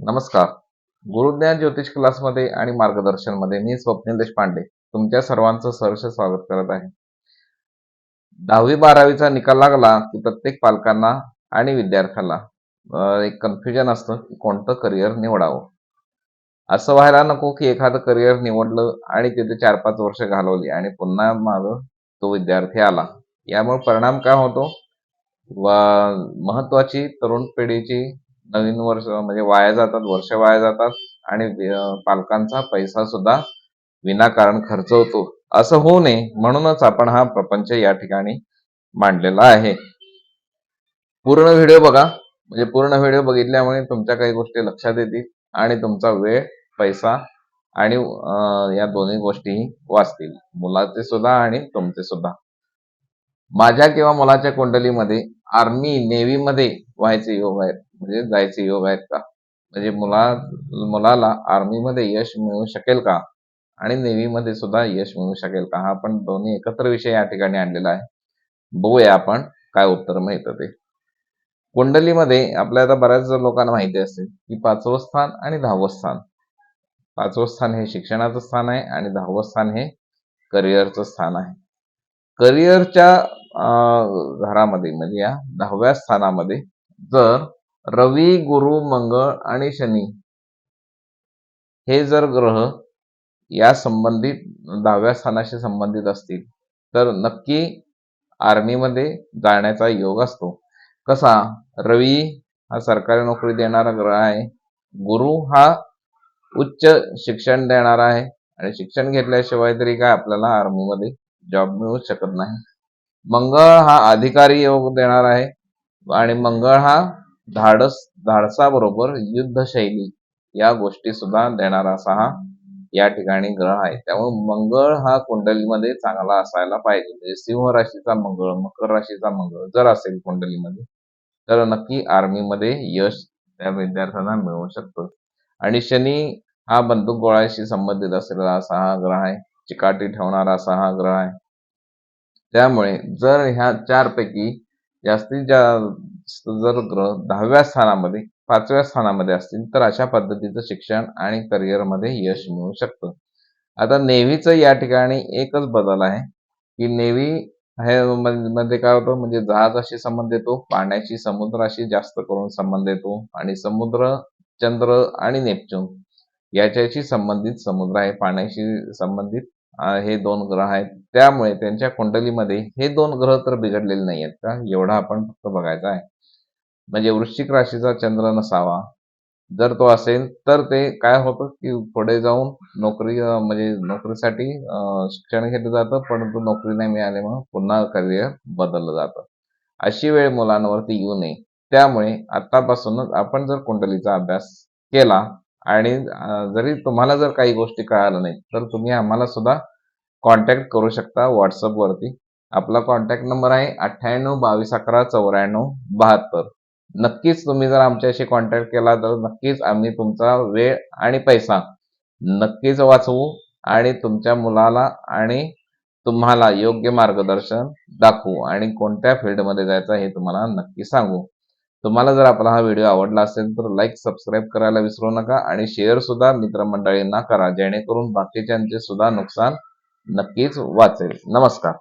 नमस्कार. गुरुज्ञान ज्योतिष क्लासमध्ये आणि मार्गदर्शनमध्ये मी स्वप्नील देशपांडे तुमच्या सर्वांचं सहर्ष स्वागत करत आहे. दहावी बारावीचा निकाल लागला की प्रत्येक पालकांना आणि विद्यार्थ्याला एक कन्फ्युजन असतं की कोणतं करिअर निवडावं. असं व्हायला नको की एखादं करिअर निवडलं आणि तिथे चार पाच वर्ष घालवली आणि पुन्हा माझं तो विद्यार्थी आला. यामुळे परिणाम काय होतो? व महत्वाची तरुण पिढीची नवीन वर्ष म्हणजे वाया जातात वर्ष वाया जातात आणि पालकांचा पैसा सुद्धा विनाकारण खर्च होतो असं होऊ नये म्हणूनच आपण हा प्रपंच या ठिकाणी मांडलेला आहे. पूर्ण व्हिडिओ बघा. म्हणजे पूर्ण व्हिडिओ बघितल्यामुळे तुमच्या काही गोष्टी लक्षात येतील आणि तुमचा वेळ पैसा आणि या दोन्ही गोष्टीही वाचतील. मुलाचे सुद्धा आणि तुमचे सुद्धा. माझ्या किंवा मुलाच्या कुंडलीमध्ये आर्मी नेव्ही मध्ये व्हायचे योग आहेत. म्हणजे जायचे योग आहेत का? म्हणजे मुला मुलाला आर्मीमध्ये यश मिळू शकेल का? आणि नेव्ही मध्ये सुद्धा यश मिळू शकेल का? हा आपण दोन्ही एकत्र विषय या ठिकाणी आणलेला आहे. बघूया आपण काय उत्तर मिळतं ते. कुंडलीमध्ये आपल्या आता बऱ्याच लोकांना माहिती असेल की पाचवं स्थान आणि दहावं स्थान. पाचवं स्थान हे शिक्षणाचं स्थान आहे आणि दहावं स्थान हे करिअरचं स्थान आहे. करिअरच्या घरामध्ये म्हणजे या दहाव्या स्थानामध्ये जर रवी गुरु मंगळ आणि शनी. हे जर ग्रह या संबंधित दहाव्या स्थानाशी संबंधित असतील तर नक्की आर्मीमध्ये जाण्याचा योग असतो. कसा? रवी हा सरकारी नोकरी देणारा ग्रह आहे. गुरु हा उच्च शिक्षण देणारा आहे. आणि शिक्षण घेतल्याशिवाय तरी काय आपल्याला आर्मीमध्ये जॉब मिळू शकत नाही. मंगळ हा अधिकारी योग देणार आहे. आणि मंगळ हा धाडस धाडसाबरोबर युद्धशैली या गोष्टी सुद्धा देणारा असा हा या ठिकाणी ग्रह आहे. त्यामुळे मंगळ हा कुंडलीमध्ये चांगला असायला पाहिजे. म्हणजे सिंह राशीचा मंगळ मकर राशीचा मंगळ जर असेल कुंडलीमध्ये तर नक्की आर्मीमध्ये यश त्या विद्यार्थ्यांना मिळू शकतं. आणि शनी हा बंदूक गोळ्याशी संबंधित असलेला असा हा ग्रह आहे. चिकाटी ठेवणारा असा हा ग्रह आहे. त्यामुळे जर ह्या चारपैकी जास्तीत जास्त जर दहाव्या स्थानामध्ये पाचव्या स्थानामध्ये असतील तर अशा पद्धतीचं शिक्षण आणि करिअरमध्ये यश मिळू शकतं. आता नेव्हीचं या ठिकाणी एकच बदल आहे की नेव्ही हे मध्ये काय होतं म्हणजे जहाजाशी संबंध येतो पाण्याशी समुद्राशी जास्त करून संबंध येतो आणि समुद्र चंद्र आणि नेपच्यून याच्याशी संबंधित समुद्र आहे पाण्याशी संबंधित हे दोन ग्रह आहेत. त्यामुळे त्यांच्या कुंडलीमध्ये हे दोन ग्रह तर बिघडलेले नाही आहेत का? एवढा आपण फक्त बघायचा आहे. म्हणजे वृश्चिक राशीचा चंद्र नसावा. जर तो असेल तर ते काय होतं की पुढे जाऊन नोकरी म्हणजे नोकरीसाठी शिक्षण घेतलं जातं परंतु नोकरी नाही मिळाल्यामुळे पुन्हा करिअर बदललं जातं. अशी वेळ मुलांवरती येऊ नये. त्यामुळे आतापासूनच आपण जर कुंडलीचा अभ्यास केला आणि जरी तुम्हाला जर काही गोष्टी कळाल्या नाही तर तुम्ही आम्हाला सुद्धा कॉन्टॅक्ट करू शकता व्हॉट्सअपवरती आपला कॉन्टॅक्ट नंबर आहे अठ्ठ्याण्णव बावीस अकरा चौऱ्याण्णव बहात्तर. नक्कीच तुम्ही जर आमच्याशी कॉन्टॅक्ट केला तर नक्कीच आम्ही तुमचा वेळ आणि पैसा नक्कीच वाचवू आणि तुमच्या मुलाला आणि तुम्हाला योग्य मार्गदर्शन दाखवू आणि कोणत्या फील्डमध्ये जायचं हे तुम्हाला नक्की सांगू. तुम्हाला जर आपला हा व्हिडिओ आवडला असेल तर लाईक सबस्क्राईब करायला विसरू नका आणि शेअर सुद्धा मित्रमंडळींना करा जेणेकरून बाकीच्यांचे सुद्धा नुकसान नक्कीच वाचेल. नमस्कार.